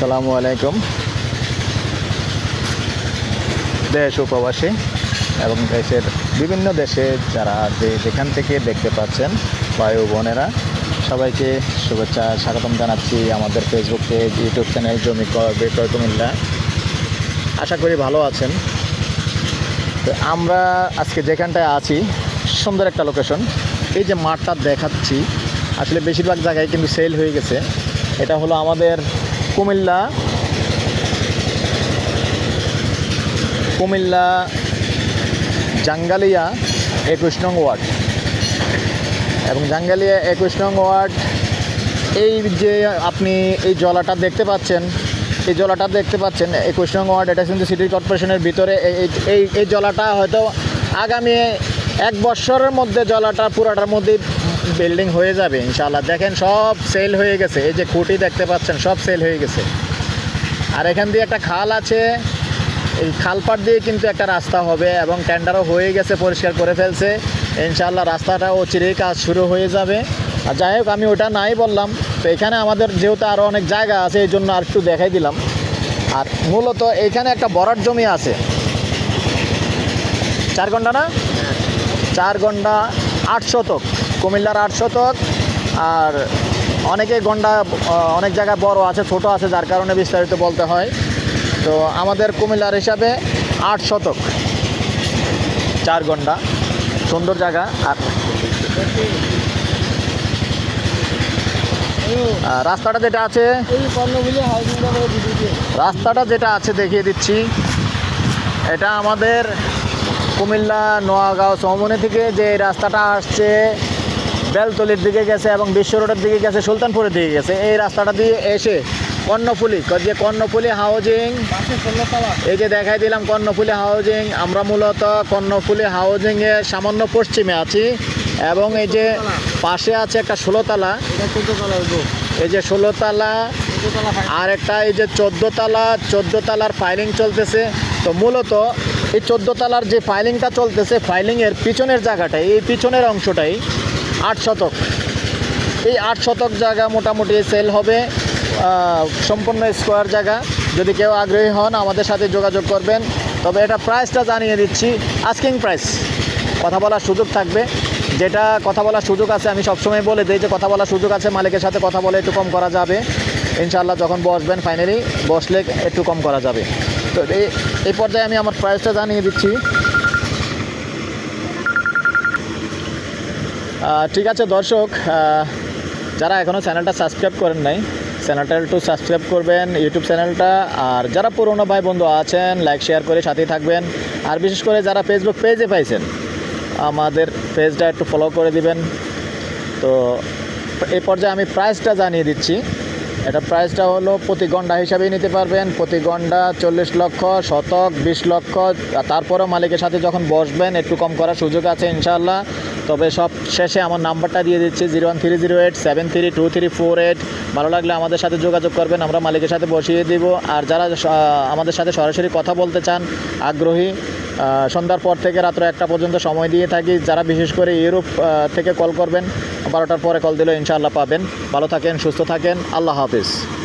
আসসালামু আলাইকুম। দেশ উপবাসী এবং দেশের বিভিন্ন দেশে যারা যে যেখান থেকে দেখতে পাচ্ছেন ও বোনেরা, সবাইকে শুভেচ্ছা, স্বাগতম জানাচ্ছি আমাদের ফেসবুক পেজ ইউটিউব চ্যানেল জমি বিক্রয় কুমিল্লা। আশা করি ভালো আছেন। তো আমরা আজকে যেখানটায় আছি, সুন্দর একটা লোকেশন এই যে মাঠটা দেখাচ্ছি, আসলে বেশিরভাগ জায়গায় কিন্তু সেল হয়ে গেছে। এটা হলো আমাদের কুমিল্লা। কুমিল্লা, জাঙ্গালিয়া, একুশ নং ওয়ার্ড। এবং জাঙ্গালিয়া, একুশ নং ওয়ার্ড, এই যে আপনি এই জলাটা দেখতে পাচ্ছেন, এই জলাটা দেখতে পাচ্ছেন, একুশ নং ওয়ার্ড, এটা কিন্তু সিটি কর্পোরেশনের ভিতরে, এই- এই- জলাটা হয়তো আগামী এক বছরের মধ্যে জলাটা পুরাটার মধ্যে বিল্ডিং হয়ে যাবে ইনশাল্লাহ দেখেন সব সেল হয়ে গেছে। এই যে খুঁটি দেখতে পাচ্ছেন, সব সেল হয়ে গেছে। আর এখান দিয়ে একটা খাল আছে। এই খালপাট দিয়ে কিন্তু একটা রাস্তা হবে এবং টেন্ডারও হয়ে গেছে, পরিষ্কার করে ফেলছে। ইনশাল্লাহ রাস্তাটা অচিরেই কাজ শুরু হয়ে যাবে। আর যাই হোক, আমি ওটা নাই বললাম। তো এখানে আমাদের যেহেতু আরও অনেক জায়গা আছে, এই জন্য আর একটু দেখাই দিলাম। আর মূলত এখানে একটা বরাট জমি আছে। চার ঘণ্টা না? চার ঘণ্টা আট শতক, কুমিল্লার আট শতক। আর অনেকে গন্ডা অনেক জায়গায় বড় আছে, ছোট আছে, যার কারণে বিস্তারিত বলতে হয়। তো আমাদের কুমিল্লার হিসাবে আট শতক। চার ঘণ্টা সুন্দর জায়গা। আর রাস্তাটা যেটা আছে, রাস্তাটা যেটা আছে দেখিয়ে দিচ্ছি। এটা আমাদের কুমিল্লা নোয়াগাঁও চৌমনি থেকে যে রাস্তাটা আসছে, বেলতলির দিকে গেছে এবং বিশ্ব রোডের দিকে গেছে, সুলতানপুরের দিকে গেছে। এই রাস্তাটা দিয়ে এসে কর্ণফুলি, যে কর্ণফুলি হাউজিং এই যে দেখাই দিলাম কর্ণফুলি হাউজিং আমরা মূলত কর্ণফুলি হাউজিংয়ের সামান্য পশ্চিমে আছি এবং এই যে পাশে আছে একটা ষোলোতলা। এই যে ষোলোতলা আর একটা এই যে চোদ্দোতলা, চোদ্দোতলার ফাইলিং চলতেছে। তো মূলত এই চোদ্দ তালার যে ফাইলিংটা চলতেছে ফাইলিংয়ের পিছনের জায়গাটাই এই পিছনের অংশটাই আট শতক। এই আট শতক জায়গা মোটামুটি সেল হবে সম্পূর্ণ স্কোয়ার জায়গা। যদি কেউ আগ্রহী হন, আমাদের সাথে যোগাযোগ করবেন। তবে এটা প্রাইসটা জানিয়ে দিচ্ছি আস্কিং প্রাইস কথা বলার সুযোগ থাকবে। যেটা কথা বলার সুযোগ আছে, আমি সবসময় বলে দিই যে কথা বলার সুযোগ আছে, মালিকের সাথে কথা বলে একটু কম করা যাবে। ইনশাল্লাহ যখন বসবেন ফাইনালি বসলে একটু কম করা যাবে। তো এই পর্যায়ে আমি আমার প্রাইসটা জানিয়ে দিচ্ছি। ঠিক আছে দর্শক যারা এখনও চ্যানেলটা সাবস্ক্রাইব করেন নাই, চ্যানেলটা একটু সাবস্ক্রাইব করবেন ইউটিউব চ্যানেলটা, আর যারা পুরনো ভাই বন্ধু আছেন লাইক শেয়ার করে সাথেই থাকবেন। আর বিশেষ করে যারা ফেসবুক পেজে পাইছেন, আমাদের পেজটা একটু ফলো করে দিবেন। তো এই পর্যায়ে আমি প্রাইসটা জানিয়ে দিচ্ছি। এটা প্রাইসটা হলো প্রতি গন্ডা হিসাবেই নিতে পারবেন। প্রতি গন্ডা চল্লিশ লক্ষ, শতক, বিশ লক্ষ তারপরেও মালিকের সাথে যখন বসবেন, একটু কম করার সুযোগ আছে ইনশাআল্লাহ। তবে সব শেষে আমার নাম্বারটা দিয়ে দিচ্ছি, zero one three zero eight, seven three two three four eight. ভালো লাগলে আমাদের সাথে যোগাযোগ করবেন, আমরা মালিকের সাথে বসিয়ে দিব। আর যারা আমাদের সাথে সরাসরি কথা বলতে চান, আগ্রহী সন্ধ্যার পর থেকে রাত্র একটা পর্যন্ত সময় দিয়ে থাকি। যারা বিশেষ করে ইউরোপ থেকে কল করবেন বারোটার পরে কল দিলে ইনশাআল্লাহ পাবেন। ভালো থাকেন সুস্থ থাকেন। আল্লাহ হাফিজ।